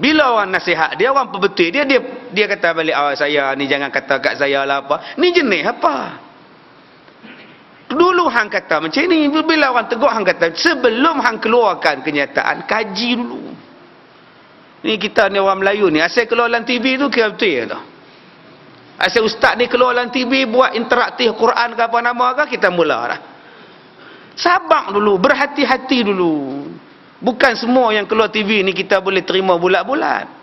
Bila orang nasihat dia orang perbetul dia dia dia kata balik awak saya ni jangan kata kat saya lah apa. Ni jenis apa? Dulu hang kata macam ni bila orang tegur hang kata sebelum hang keluarkan kenyataan kaji dulu. Ni kita ni orang Melayu ni asal keluar dalam TV tu kira betul ya tak? Asal ustaz ni keluar dalam TV buat interaktif Quran ke apa nama ke kita mula dah. Sabar dulu, berhati-hati dulu. Bukan semua yang keluar TV ni kita boleh terima bulat-bulat.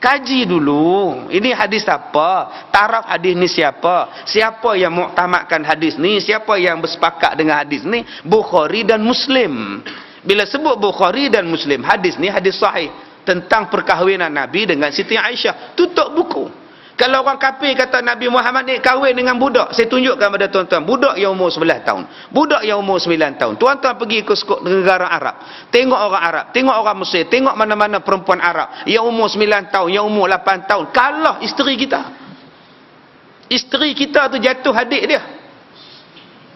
Kaji dulu. Ini hadis apa? Taraf hadis ni siapa? Siapa yang muktamadkan hadis ni? Siapa yang bersepakat dengan hadis ni? Bukhari dan Muslim. Bila sebut Bukhari dan Muslim, hadis ni hadis sahih tentang perkahwinan Nabi dengan Siti Aisyah. Tutup buku. Kalau orang kafir kata Nabi Muhammad ni kahwin dengan budak, saya tunjukkan kepada tuan-tuan, budak yang umur 11 tahun. Budak yang umur 9 tahun. Tuan-tuan pergi ke negara Arab. Tengok orang Arab, tengok orang Mesir, tengok mana-mana perempuan Arab yang umur 9 tahun, yang umur 8 tahun. Kalah isteri kita. Isteri kita tu jatuh adik dia.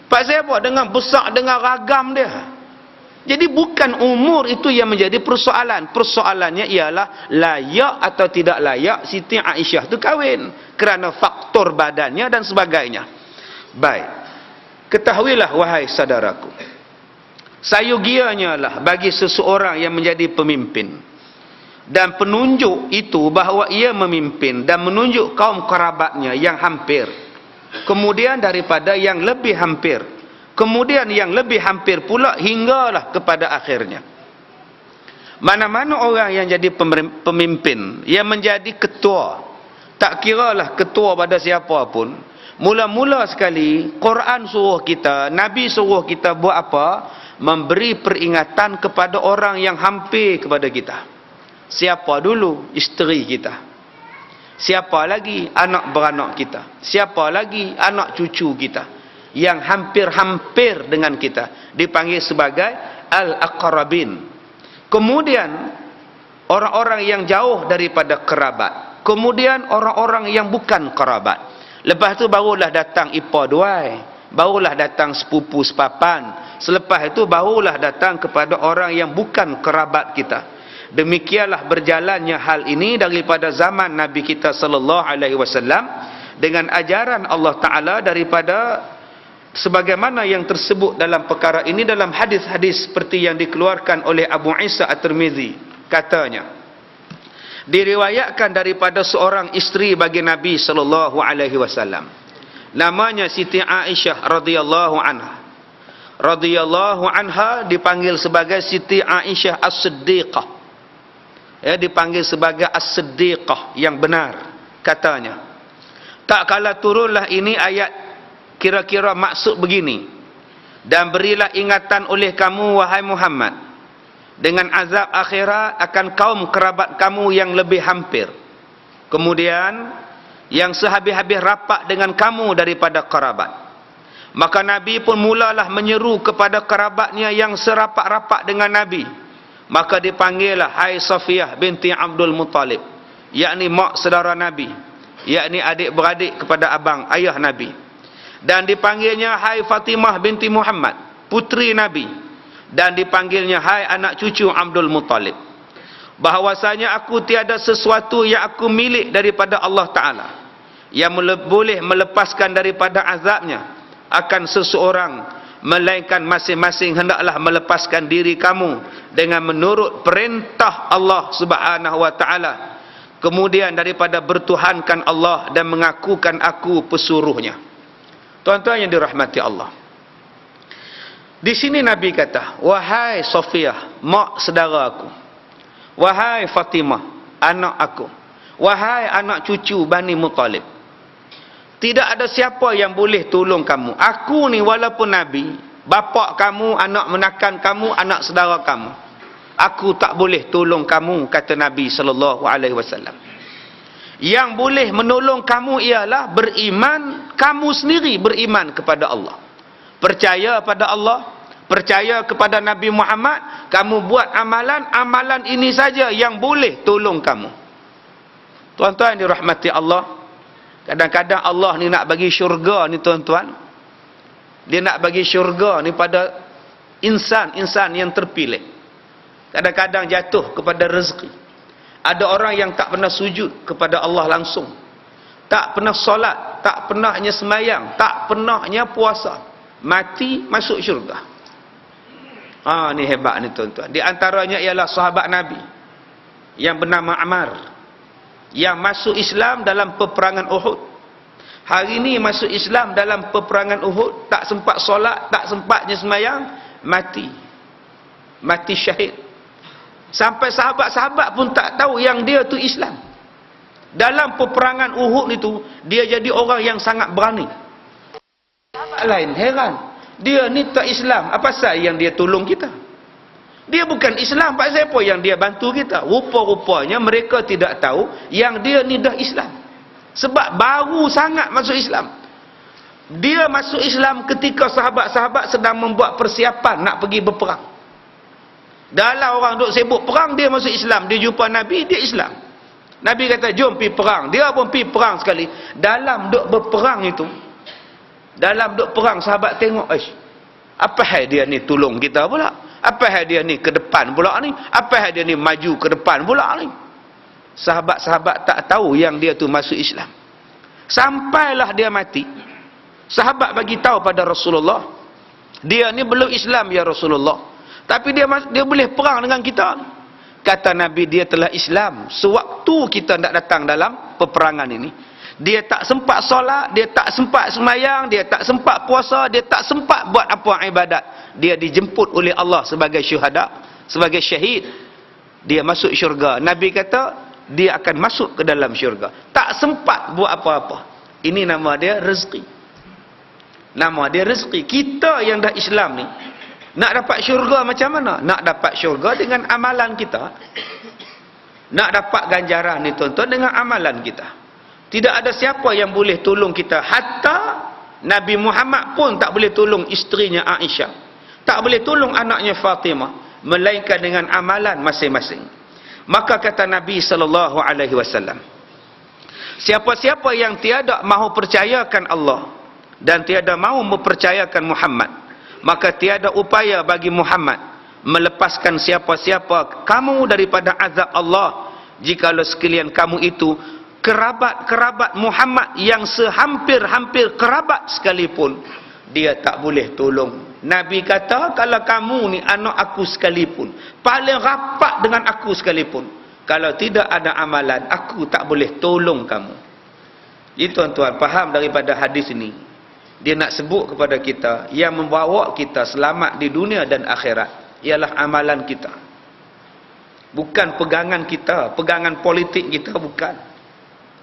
Pak saya buat dengan besar, dengan ragam dia. Jadi bukan umur itu yang menjadi persoalan. Persoalannya ialah layak atau tidak layak Siti Aisyah itu kahwin. Kerana faktor badannya dan sebagainya. Baik. Ketahuilah wahai saudaraku. Sayugianya lah bagi seseorang yang menjadi pemimpin. Dan penunjuk itu bahawa ia memimpin dan menunjuk kaum kerabatnya yang hampir. Kemudian daripada yang lebih hampir kemudian yang lebih hampir pula hinggalah kepada akhirnya. Mana-mana orang yang jadi pemimpin yang menjadi ketua tak kiralah ketua pada siapa pun mula-mula sekali Quran suruh kita Nabi suruh kita buat apa? Memberi peringatan kepada orang yang hampir kepada kita. Siapa dulu? Isteri kita. Siapa lagi? Anak beranak kita. Siapa lagi? Anak cucu kita yang hampir-hampir dengan kita dipanggil sebagai al-aqrabin. Kemudian orang-orang yang jauh daripada kerabat. Kemudian orang-orang yang bukan kerabat. Lepas tu barulah datang ipa duai. Barulah datang sepupu sepapan. Selepas itu barulah datang kepada orang yang bukan kerabat kita. Demikianlah berjalannya hal ini daripada zaman nabi kita sallallahu alaihi wasallam dengan ajaran Allah taala daripada sebagaimana yang tersebut dalam perkara ini dalam hadis-hadis seperti yang dikeluarkan oleh Abu Isa At-Tirmizi katanya diriwayatkan daripada seorang isteri bagi Nabi sallallahu alaihi wasallam. Namanya Siti Aisyah radhiyallahu anha. Radhiyallahu anha dipanggil sebagai Siti Aisyah As-Siddiqah. Ya dipanggil sebagai As-Siddiqah yang benar katanya. Tak kala turunlah ini ayat kira-kira maksud begini. Dan berilah ingatan oleh kamu wahai Muhammad. Dengan azab akhirat akan kaum kerabat kamu yang lebih hampir. Kemudian yang sehabis-habis rapat dengan kamu daripada kerabat. Maka Nabi pun mulalah menyeru kepada kerabatnya yang serapat-rapat dengan Nabi. Maka dipanggillah Hai Safiyah binti Abdul Muttalib yakni mak saudara Nabi yakni adik-beradik kepada abang ayah Nabi dan dipanggilnya hai Fatimah binti Muhammad putri Nabi. Dan dipanggilnya hai anak cucu Abdul Muttalib. Bahwasanya aku tiada sesuatu yang aku milik daripada Allah Ta'ala. Yang boleh melepaskan daripada azabnya akan seseorang melainkan masing-masing hendaklah melepaskan diri kamu dengan menurut perintah Allah Subhanahu wa taala. Kemudian daripada bertuhankan Allah dan mengakukan aku pesuruhnya Tuan-tuan yang dirahmati Allah. Di sini Nabi kata, wahai Sofiyah, mak saudara aku. Wahai Fatimah, anak aku. Wahai anak cucu Bani Muttalib. Tidak ada siapa yang boleh tolong kamu. Aku ni walaupun Nabi, bapa kamu, anak menakan kamu, anak saudara kamu. Aku tak boleh tolong kamu, kata Nabi sallallahu alaihi wasallam yang boleh menolong kamu ialah beriman kamu sendiri beriman kepada Allah. Percaya pada Allah percaya kepada Nabi Muhammad kamu buat amalan amalan ini saja yang boleh tolong kamu. Tuan-tuan dirahmati Allah kadang-kadang Allah ni nak bagi syurga ni tuan-tuan. Dia nak bagi syurga ni pada insan-insan yang terpilih. Kadang-kadang jatuh kepada rezeki Ada orang yang tak pernah sujud kepada Allah langsung. Tak pernah solat, tak pernahnya semayang, tak pernahnya puasa. Mati masuk syurga. Ah ni hebat ni tuan-tuan. Di antaranya ialah sahabat Nabi yang bernama Ammar yang masuk Islam dalam peperangan Uhud. Hari ini masuk Islam dalam peperangan Uhud, tak sempat solat, tak sempatnya semayang, mati. Mati syahid. Sampai sahabat-sahabat pun tak tahu yang dia tu Islam. Dalam peperangan Uhud itu, dia jadi orang yang sangat berani. Sahabat lain heran. Dia ni tak Islam. Apa sah yang dia tolong kita? Dia bukan Islam. Pak siapa yang dia bantu kita? Rupa-rupanya mereka tidak tahu yang dia ni dah Islam. Sebab baru sangat masuk Islam. Dia masuk Islam ketika sahabat-sahabat sedang membuat persiapan nak pergi berperang. Dalam orang duk sibuk perang, dia masuk Islam. Dia jumpa Nabi, dia Islam. Nabi kata, jom pergi perang. Dia pun pergi perang sekali. Dalam duk berperang itu, dalam duk perang, sahabat tengok, Eish, apa hal dia ni tolong kita pula? Apa hal dia ni ke depan pula ni? Apa hal dia ni maju ke depan pula ni? Sahabat-sahabat tak tahu yang dia tu masuk Islam. Sampailah dia mati. Sahabat bagi tahu pada Rasulullah, dia ni belum Islam ya Rasulullah. Tapi dia dia boleh perang dengan kita. Kata Nabi dia telah Islam. Sewaktu kita tidak datang dalam peperangan ini. Dia tak sempat solat, dia tak sempat semayang, dia tak sempat puasa, dia tak sempat buat apa ibadat. Dia dijemput oleh Allah sebagai syuhada, sebagai syahid. Dia masuk syurga. Nabi kata, dia akan masuk ke dalam syurga. Tak sempat buat apa-apa. Ini nama dia rezeki. Nama dia rezeki. Kita yang dah Islam ni, nak dapat syurga macam mana? Nak dapat syurga dengan amalan kita. Nak dapat ganjaran ni tuan-tuan dengan amalan kita. Tidak ada siapa yang boleh tolong kita. Hatta Nabi Muhammad pun tak boleh tolong isterinya Aisyah. Tak boleh tolong anaknya Fatimah. Melainkan dengan amalan masing-masing. Maka kata Nabi SAW. Siapa-siapa yang tiada mahu percayakan Allah. Dan tiada mahu mempercayakan Muhammad maka tiada upaya bagi Muhammad melepaskan siapa-siapa kamu daripada azab Allah. Jikalau sekalian kamu itu kerabat-kerabat Muhammad yang sehampir-hampir kerabat sekalipun dia tak boleh tolong. Nabi kata kalau kamu ni anak aku sekalipun paling rapat dengan aku sekalipun kalau tidak ada amalan aku tak boleh tolong kamu. Itu tuan-tuan faham daripada hadis ini dia nak sebut kepada kita yang membawa kita selamat di dunia dan akhirat ialah amalan kita. Bukan pegangan kita pegangan politik kita bukan.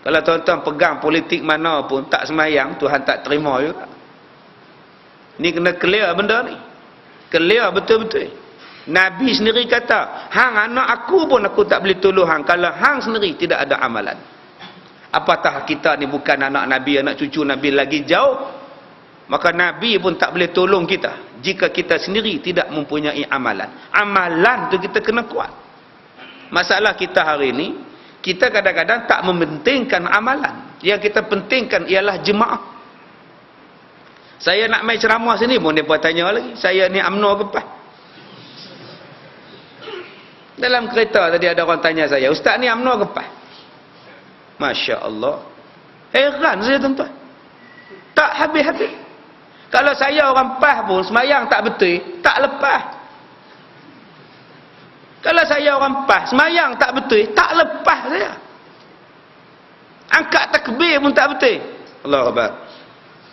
Kalau tuan-tuan pegang politik mana pun tak semayang Tuhan tak terima juga. Ni kena clear benda ni. Clear betul-betul. Nabi sendiri kata hang anak aku pun aku tak boleh tolong hang. Kalau hang sendiri tidak ada amalan. Apatah kita ni bukan anak Nabi anak cucu Nabi lagi jauh maka Nabi pun tak boleh tolong kita jika kita sendiri tidak mempunyai amalan. Amalan tu kita kena kuat. Masalah kita hari ini kita kadang-kadang tak mementingkan amalan. Yang kita pentingkan ialah jemaah. Saya nak main ceramah sini pun dia tanya lagi saya ni amno ke apa dalam kereta tadi ada orang tanya saya ustaz ni amno ke apa Masya Allah heran saya tuan-tuan. Tak habis-habis kalau saya orang pah pun semayang tak betul, tak lepas. Kalau saya orang pah semayang tak betul, tak lepas saya. Angkat takbir pun tak betul. Allah Akbar.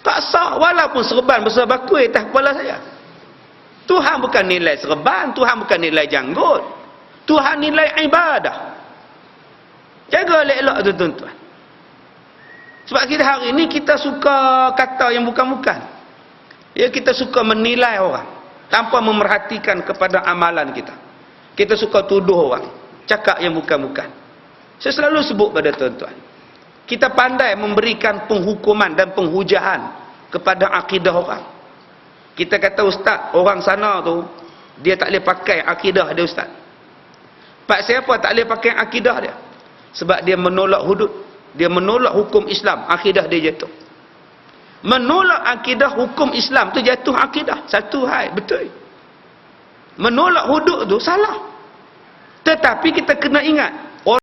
Tak sah walaupun serban besar bakui atas kepala saya. Tuhan bukan nilai serban, Tuhan bukan nilai janggut. Tuhan nilai ibadah. Jaga elok-elok tu tuan-tuan. Sebab kita hari ini kita suka kata yang bukan-bukan. Ya kita suka menilai orang tanpa memerhatikan kepada amalan kita. Kita suka tuduh orang, cakap yang bukan-bukan. Saya selalu sebut pada tuan-tuan. Kita pandai memberikan penghukuman dan penghujahan kepada akidah orang. Kita kata ustaz, orang sana tu dia tak boleh pakai akidah dia ustaz. Pak siapa tak boleh pakai akidah dia? Sebab dia menolak hudud, dia menolak hukum Islam, akidah dia jatuh menolak akidah hukum Islam tu jatuh akidah. Satu hal betul. Menolak hudud tu salah. Tetapi kita kena ingat